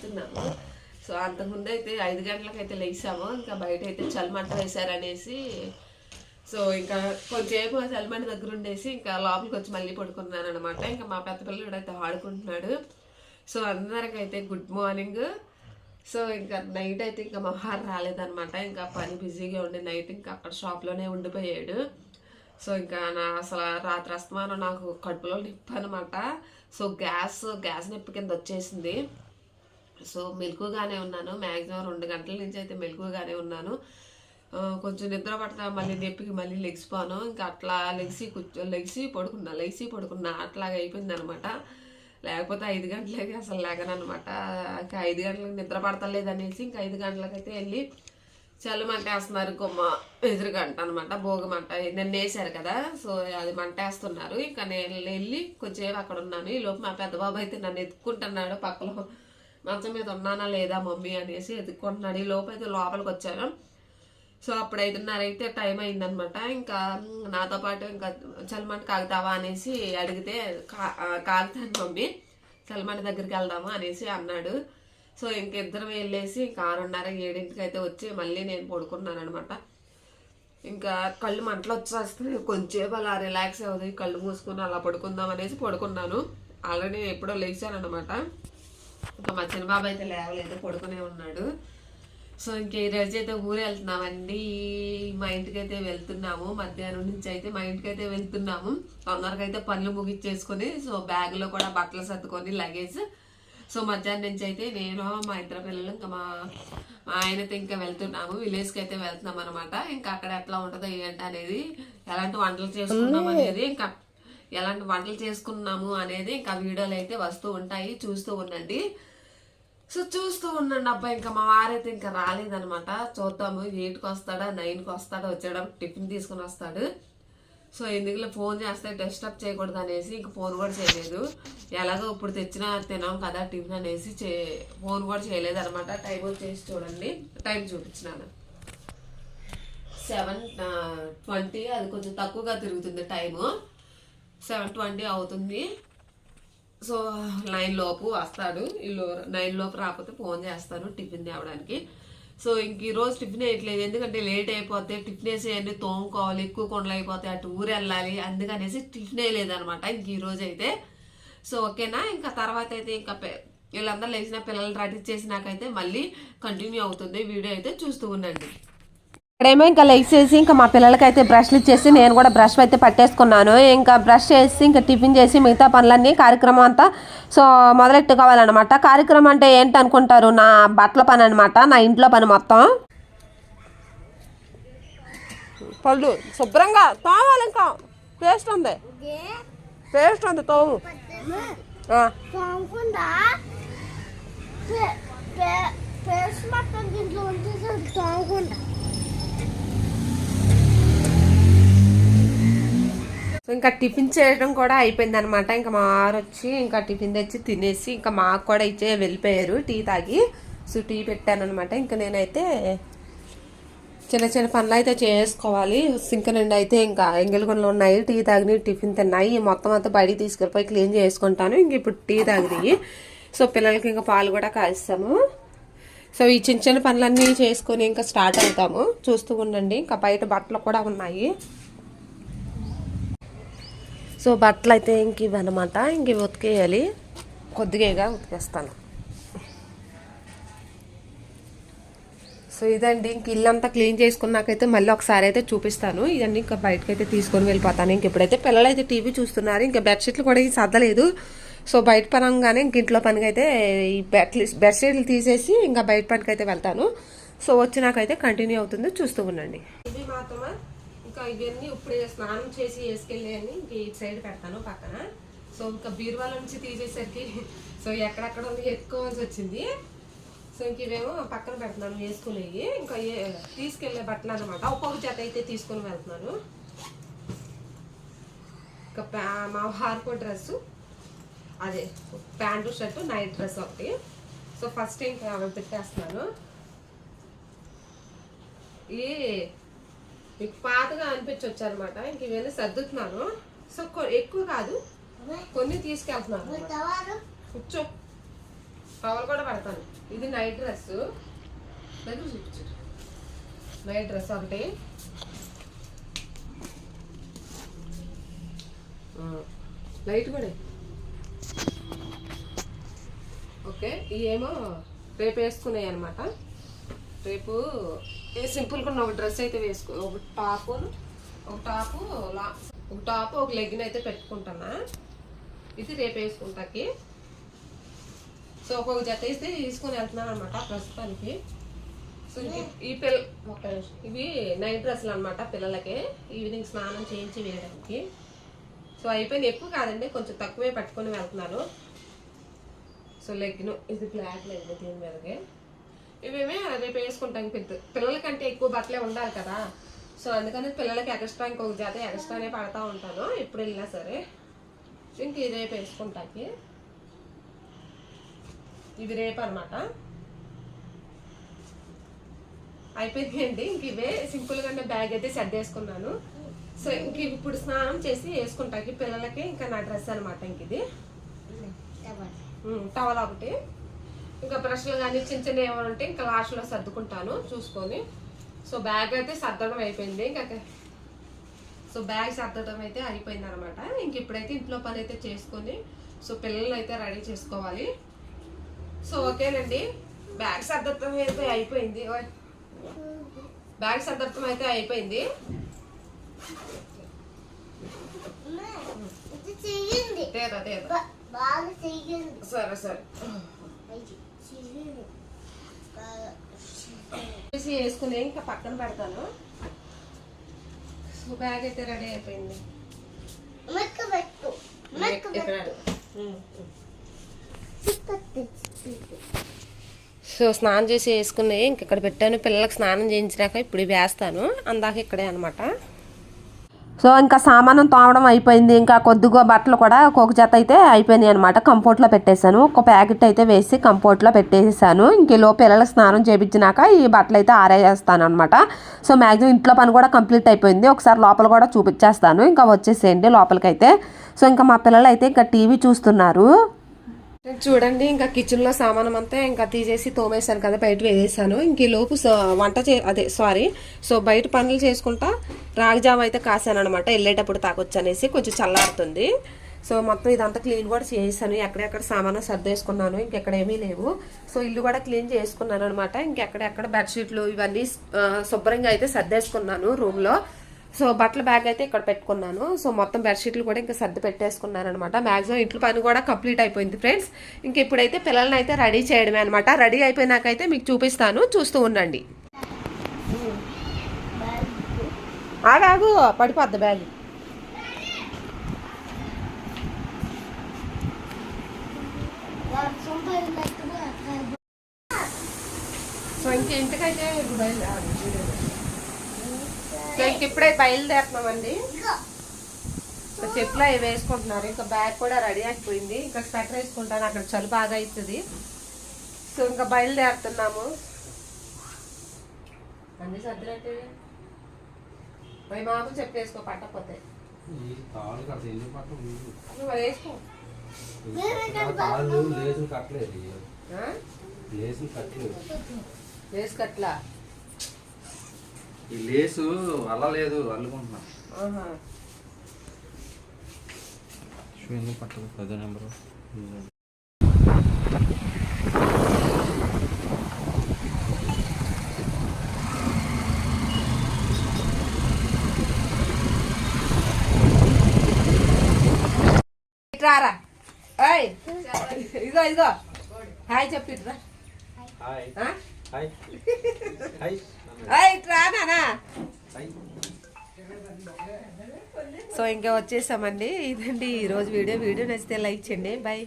లేస్తున్నాము so అంతకుముందు అయితే ఐదు గంటలకైతే లేచాము. ఇంకా బయట అయితే చలిమంట వేశారనేసి సో ఇంకా కొంచెంసేపు చలిమంట దగ్గర ఉండేసి ఇంకా లోపలికి వచ్చి మళ్ళీ పడుకున్నాను అనమాట ఇంకా మా పెద్ద పిల్లడు అయితే ఆడుకుంటున్నాడు. సో అందరికైతే గుడ్ మార్నింగ్. సో ఇంకా నైట్ అయితే ఇంకా మా వారు రాలేదనమాట ఇంకా పని బిజీగా ఉండే నైట్ ఇంకా అక్కడ షాప్లోనే ఉండిపోయాడు. సో ఇంకా నా అసలు రాత్రి అస్తమానం నాకు కడుపులో నొప్పి అనమాట సో గ్యాస్ గ్యాస్ నొప్పి కింద వచ్చేసింది. సో మెలకుగానే ఉన్నాను. మ్యాక్సిమం రెండు గంటల నుంచి అయితే మెలకుగానే ఉన్నాను. కొంచెం నిద్ర పడతా మళ్ళీ నొప్పికి మళ్ళీ లెగిసిపోను ఇంకా అట్లా లెగిసి కూర్చో లెగిసి పడుకున్నా లెగిసి పడుకున్నా అట్లాగా అయిపోయింది అనమాట లేకపోతే ఐదు గంటలకి అసలు లేకనమాట ఇంకా ఐదు గంటలకు నిద్ర పడతలేదు అనేసి ఇంకా ఐదు గంటలకైతే వెళ్ళి చల్లు మంట వేస్తున్నారు కొమ్మ ఎదురు గంట అనమాట భోగి మంట. నిన్న వేసారు కదా సో అది మంట వేస్తున్నారు. ఇంకా నేను వెళ్ళి కొంచెం అక్కడ ఉన్నాను. ఈ లోపు మా పెద్ద బాబు అయితే నన్ను ఎత్తుకుంటున్నాడు పక్కలో. మంచం మీద ఉన్నానా లేదా మమ్మీ అనేసి ఎదుర్కొంటున్నాడు. ఈ లోపు అయితే లోపలికి వచ్చాను. సో అప్పుడు ఐదున్నర అయితే టైం అయిందనమాట ఇంకా నాతో పాటు ఇంకా సల్మాన్ కాగుతావా అనేసి అడిగితే కా కాగుతాను మమ్మీ. సల్మాన్ దగ్గరికి వెళ్దాము అనేసి అన్నాడు. సో ఇంక ఇద్దరం వెళ్ళేసి ఇంకా ఆరున్నర ఏడింటికి అయితే వచ్చి మళ్ళీ నేను పడుకున్నాను అనమాట ఇంకా కళ్ళు మంటలు వచ్చేస్తున్నాయి కొంచెంసేపు అలా రిలాక్స్ అవుతుంది కళ్ళు మూసుకుని అలా పడుకుందాం అనేసి పడుకున్నాను. ఆల్రెడీ ఎప్పుడో లేచాను అనమాట ఇంకా మా చిన్నబాబు అయితే లేవలేదు పడుకునే ఉన్నాడు. సో ఇంక ఈ రోజు అయితే ఊరు వెళ్తున్నామండి. మా ఇంటికి అయితే వెళ్తున్నాము. మధ్యాహ్నం నుంచి అయితే మా ఇంటికి అయితే వెళ్తున్నాము. తొందరగా అయితే పనులు ముగిచ్చేసుకొని సో బ్యాగ్లో కూడా బట్టలు సర్దుకొని లగేజ్ సో మధ్యాహ్నం నుంచి అయితే నేను మా ఇద్దరు పిల్లలు ఇంకా మా మా ఆయనతో ఇంకా వెళ్తున్నాము. విలేజ్కి అయితే వెళ్తున్నాం అనమాట ఇంకా అక్కడ ఎట్లా ఉంటుందో ఏంటి అనేది ఎలాంటి వంటలు చేసుకున్నాం అనేది ఇంకా ఎలాంటి వంటలు చేసుకున్నాము అనేది ఇంకా వీడియోలు అయితే వస్తూ ఉంటాయి చూస్తూ ఉండండి. సో చూస్తూ ఉండండి అబ్బాయి ఇంకా మా వారైతే ఇంకా రాలేదనమాట చూద్దాము ఎయిట్కి వస్తాడా నైన్కి వస్తాడా వచ్చాడా టిఫిన్ తీసుకుని వస్తాడు. సో ఎందుకులే ఫోన్ చేస్తే డిస్టర్బ్ చేయకూడదు అనేసి ఇంక ఫోన్ కూడా చేయలేదు. ఎలాగో ఇప్పుడు తెచ్చినా తినాం కదా టిఫిన్ అనేసి చే ఫోన్ కూడా చేయలేదు అనమాట టైం వచ్చేసి చూడండి. టైం చూపించినాను. సెవెన్ ట్వంటీ అది కొంచెం తక్కువగా తిరుగుతుంది టైము. సెవెన్ ట్వంటీ అవుతుంది. సో నైన్ లోపు వస్తాడు. వీళ్ళు నైన్ లోపు రాకపోతే ఫోన్ చేస్తాను టిఫిన్ తేవడానికి. సో ఇంక ఈ రోజు టిఫిన్ వేయట్లేదు. ఎందుకంటే లేట్ అయిపోతే టిఫిన్ వేసి అన్ని తోముకోవాలి ఎక్కువ కొండలు అయిపోతాయి అటు ఊరు వెళ్ళాలి అందుకనేసి టిఫిన్ వేయలేదు అనమాట ఇంక ఈరోజు అయితే. సో ఓకేనా? ఇంకా తర్వాత అయితే ఇంకా వీళ్ళందరూ లేచిన పిల్లలు రెడీ మళ్ళీ కంటిన్యూ అవుతుంది వీడియో అయితే చూస్తూ ఉండండి. ఇక్కడేమో ఇంకా లెగ్స్ చేసి ఇంకా మా పిల్లలకి అయితే బ్రష్లు ఇచ్చేసి నేను కూడా బ్రష్ అయితే పట్టేసుకున్నాను. ఇంకా బ్రష్ చేసి ఇంకా టిఫిన్ చేసి మిగతా పనులన్నీ కార్యక్రమం అంతా సో మొదలెట్టుకోవాలన్నమాట కార్యక్రమం అంటే ఏంటి అనుకుంటారు? నా బట్టల పని అనమాట నా ఇంట్లో పని మొత్తం. పళ్ళు శుభ్రంగా తోమాలి ఇంకా. పేస్ట్ ఉంది. పేస్ట్ ఉంది తోము. ఆ. తోమకుండా పేస్ట్ మొత్తం దీంట్లో ఉంచేసి తోమకుండా సో ఇంకా టిఫిన్ చేయడం కూడా అయిపోయింది అనమాట ఇంకా మా వారు వచ్చి ఇంకా టిఫిన్ తెచ్చి తినేసి ఇంకా మాకు కూడా ఇచ్చే వెళ్ళిపోయారు టీ తాగి. సో టీ పెట్టాను అనమాట ఇంకా నేనైతే చిన్న చిన్న పనులు అయితే చేసుకోవాలి. సింక్ నుండి అయితే ఇంకా ఎంగిలిగొండలు ఉన్నాయి. టీ తాగిని టిఫిన్ తిన్నాయి. మొత్తం అంతా బయటికి తీసుకెళ్ళిపోయి క్లీన్ చేసుకుంటాను. ఇంక ఇప్పుడు టీ తాగినాయి సో పిల్లలకి ఇంకా పాలు కూడా కాస్తాము. సో ఈ చిన్న చిన్న పనులన్నీ చేసుకొని ఇంకా స్టార్ట్ అవుతాము. చూస్తూ ఉండండి. ఇంకా బయట బట్టలు కూడా ఉన్నాయి. సో బట్టలు అయితే ఇంక ఇవన్నమాట ఇంక ఇవి ఉతికేయాలి. కొద్దిగా ఉతికేస్తాను. సో ఇదండి ఇంక ఇల్లంతా క్లీన్ చేసుకున్నాకైతే మళ్ళీ ఒకసారి అయితే చూపిస్తాను. ఇవన్నీ ఇంకా బయటకు అయితే తీసుకొని వెళ్ళిపోతాను. ఇంక ఇప్పుడైతే పిల్లలు అయితే టీవీ చూస్తున్నారు. ఇంకా బెడ్షీట్లు కూడా ఈ సర్దలేదు సో బయట పనంగానే ఇంక ఇంట్లో పనికి అయితే ఈ బెడ్ బెడ్షీట్లు తీసేసి ఇంకా బయట పనికి అయితే వెళ్తాను. సో వచ్చినాకైతే కంటిన్యూ అవుతుంది. చూస్తూ ఉండండి. మాత్రమే? ఇంకా ఇవన్నీ ఇప్పుడే స్నానం చేసి వేసుకెళ్ళేయని ఇంక ఈ సైడ్ పెడతాను పక్కన. సో ఇంకా బీరువాల నుంచి తీసేసరికి సో ఎక్కడెక్కడ ఉంది ఎత్తుకోవాల్సి వచ్చింది. సో ఇంక ఇవేమో పక్కన పెడుతున్నాను వేసుకునేవి. ఇంకా తీసుకెళ్ళే తీసుకెళ్ళే బట్టలు అనమాట ఒక్కొక్క జత అయితే తీసుకొని వెళ్తున్నాను. ఇంకా మా హార్కో డ్రెస్సు. అదే ప్యాంటు షర్టు నైట్ డ్రెస్ ఒకటి. సో ఫస్ట్ ఇంకా పెట్టేస్తున్నాను. ఈ మీకు పాతగా అనిపించవచ్చు అనమాట ఇంక ఇవన్నీ సర్దుతున్నాను. సో ఎక్కువ కాదు. కొన్ని తీసుకెళ్తున్నాను కూర్చో. టవల్ కూడా పడతాను. ఇది నైట్ డ్రెస్ నైట్ డ్రెస్ ఒకటి. లైట్ కూడా ఓకే ఇవేమో రేపు వేసుకున్నాయి అనమాట రేపు ఏ సింపుల్గా ఉన్న ఒక డ్రెస్ అయితే వేసుకో ఒక టాపు ఒక టాపు ఒక టాపు ఒక లెగ్గిన్ అయితే పెట్టుకుంటానా? ఇది రేపు వేసుకుంటాకి. సో ఒక్కొక్క జత వేస్తే తీసుకొని వెళ్తున్నాను అనమాట ప్రస్తుతానికి. సో ఈ పిల్ల. ఇవి నైట్ డ్రెస్సులు అనమాట పిల్లలకి. ఈవినింగ్ స్నానం చేయించి వేయడానికి. సో అయిపోయింది. ఎక్కువ కాదండి కొంచెం తక్కువే పట్టుకొని వెళ్తున్నాను. సో లెగ్గిన్ ఇది బ్లాక్ లెగ్ దీని మీదకి. ఇవేమే రేపు వేసుకుంటాం పెద్ద పిల్లలకంటే ఎక్కువ బట్టలే ఉండాలి కదా. సో అందుకని పిల్లలకి ఎక్స్ట్రా ఇంకొక జత ఎక్స్ట్రానే పడతా ఉంటాను. ఎప్పుడు వెళ్ళినా సరే. ఇంక ఇది రేపు వేసుకుంటాకి ఇవి రేపు అనమాట అయిపోయిందండి. ఇంక ఇవే సింపుల్గానే బ్యాగ్ అయితే సెట్ చేసుకున్నాను. సో ఇంక ఇప్పుడు స్నానం చేసి వేసుకుంటాకి పిల్లలకి ఇంకా నా డ్రెస్ అనమాట ఇంక ఇది. టవల్ ఒకటి. ఇంకా బ్రష్లు కానీ చిన్న చిన్న ఏమైనా ఉంటే ఇంకా లాస్ట్లో సర్దుకుంటాను చూసుకొని. సో బ్యాగ్ అయితే సర్దడం అయిపోయింది. ఇంకా సో బ్యాగ్ సర్దడం అయితే అయిపోయింది అనమాట ఇంక ఇప్పుడైతే ఇంట్లో పని అయితే చేసుకొని సో పిల్లలు అయితే రెడీ చేసుకోవాలి. సో ఓకేనండి. బ్యాగ్ సర్దత్వం అయితే అయిపోయింది. బ్యాగ్ సర్దత్వం అయితే అయిపోయింది. సరే సరే. వేసి వేసుకుని ఇంకా పక్కన పెడతాను. సో బ్యాగ్ అయితే రెడీ అయిపోయింది. సో స్నానం చేసి వేసుకున్నాయి ఇంక ఇక్కడ పెట్టాను. పిల్లలకు స్నానం చేయించినాక ఇప్పుడు వేస్తాను. అందాక ఇక్కడే అనమాట సో ఇంకా సామానం తోమడం అయిపోయింది. ఇంకా కొద్దిగా బట్టలు కూడా ఒక్కొక్క జత అయితే అయిపోయినాయి అనమాట కంపోర్ట్లో పెట్టేశాను. ఒక ప్యాకెట్ అయితే వేసి కంపోర్ట్లో పెట్టేసాను. ఇంక ఈలో పిల్లలకు స్నానం చేయించినాక ఈ బట్టలు అయితే ఆరేసేస్తాను అనమాట సో మ్యాక్సిమం ఇంట్లో పని కూడా కంప్లీట్ అయిపోయింది. ఒకసారి లోపల కూడా చూపించేస్తాను. ఇంకా వచ్చేసేయండి లోపలికైతే. సో ఇంకా మా పిల్లలు అయితే ఇంకా టీవీ చూస్తున్నారు. చూడండి ఇంకా కిచెన్లో సామానం అంతా ఇంకా తీసేసి తోమేశాను కదా బయట వేసేసాను. ఇంక ఈ లోపు వంట చే అదే సారీ సో బయట పనులు చేసుకుంటా రాగిజామ అయితే కాసాను అనమాట వెళ్ళేటప్పుడు తాకొచ్చు అనేసి కొంచెం చల్లారుతుంది. సో మొత్తం ఇదంతా క్లీన్ కూడా చేసాను ఎక్కడెక్కడ సామాను సర్దేసుకున్నాను ఇంకెక్కడ ఏమీ లేవు. సో ఇల్లు కూడా క్లీన్ చేసుకున్నాను అనమాట ఇంకెక్కడెక్కడ బెడ్షీట్లు ఇవన్నీ శుభ్రంగా అయితే సర్దేసుకున్నాను రూమ్లో. సో బట్టల బ్యాగ్ అయితే ఇక్కడ పెట్టుకున్నాను. సో మొత్తం బెడ్షీట్లు కూడా ఇంకా సర్ది పెట్టేసుకున్నాను అనమాట మ్యాక్సిమం ఇంట్లో పని కూడా కంప్లీట్ అయిపోయింది ఫ్రెండ్స్ ఇంక ఇప్పుడైతే పిల్లల్ని అయితే రెడీ చేయడమే అనమాట. రెడీ అయిపోయినాకైతే మీకు చూపిస్తాను. చూస్తూ ఉండండి. ఆగాగు పడిపోద్ది బ్యాగ్ సో ఇంక ఇంటికైతే ఇప్పుడు సో ఇంక ఇప్పుడే బయలుదేరుతున్నామండి. సో చెట్లు అవి వేసుకుంటున్నారు. ఇంకా బ్యాగ్ కూడా రెడీ అయిపోయింది. ఇంకా స్వెటర్ వేసుకుంటాను. అక్కడ చలి బాగా అవుతుంది సో ఇంకా బయలుదేరుతున్నాము. అన్ని సర్దినట్టు మరి మాకు చెప్పేసుకో పట్టకపోతే ఈ తాళ్ళు కట్ట ఎందుకు పట్టం వీలు? నువ్వు వేసుకో. కట్టలేదు. ఆ? ఈ లేసు అల్లలేదు అల్లుకుంటున్నా. ఎందుకు పట్టదు? పదో నెంబరు. ఇట్రారా ఏయ్ ఇదిగో ఇదిగో. హాయ్ చెప్పు ఇట్రా హాయ్? హాయ్. హాయ్. సో. ఇంకా వచ్చేసామండి. ఇదండి ఈరోజు వీడియో. వీడియో నచ్చితే లైక్ చేయండి. బాయ్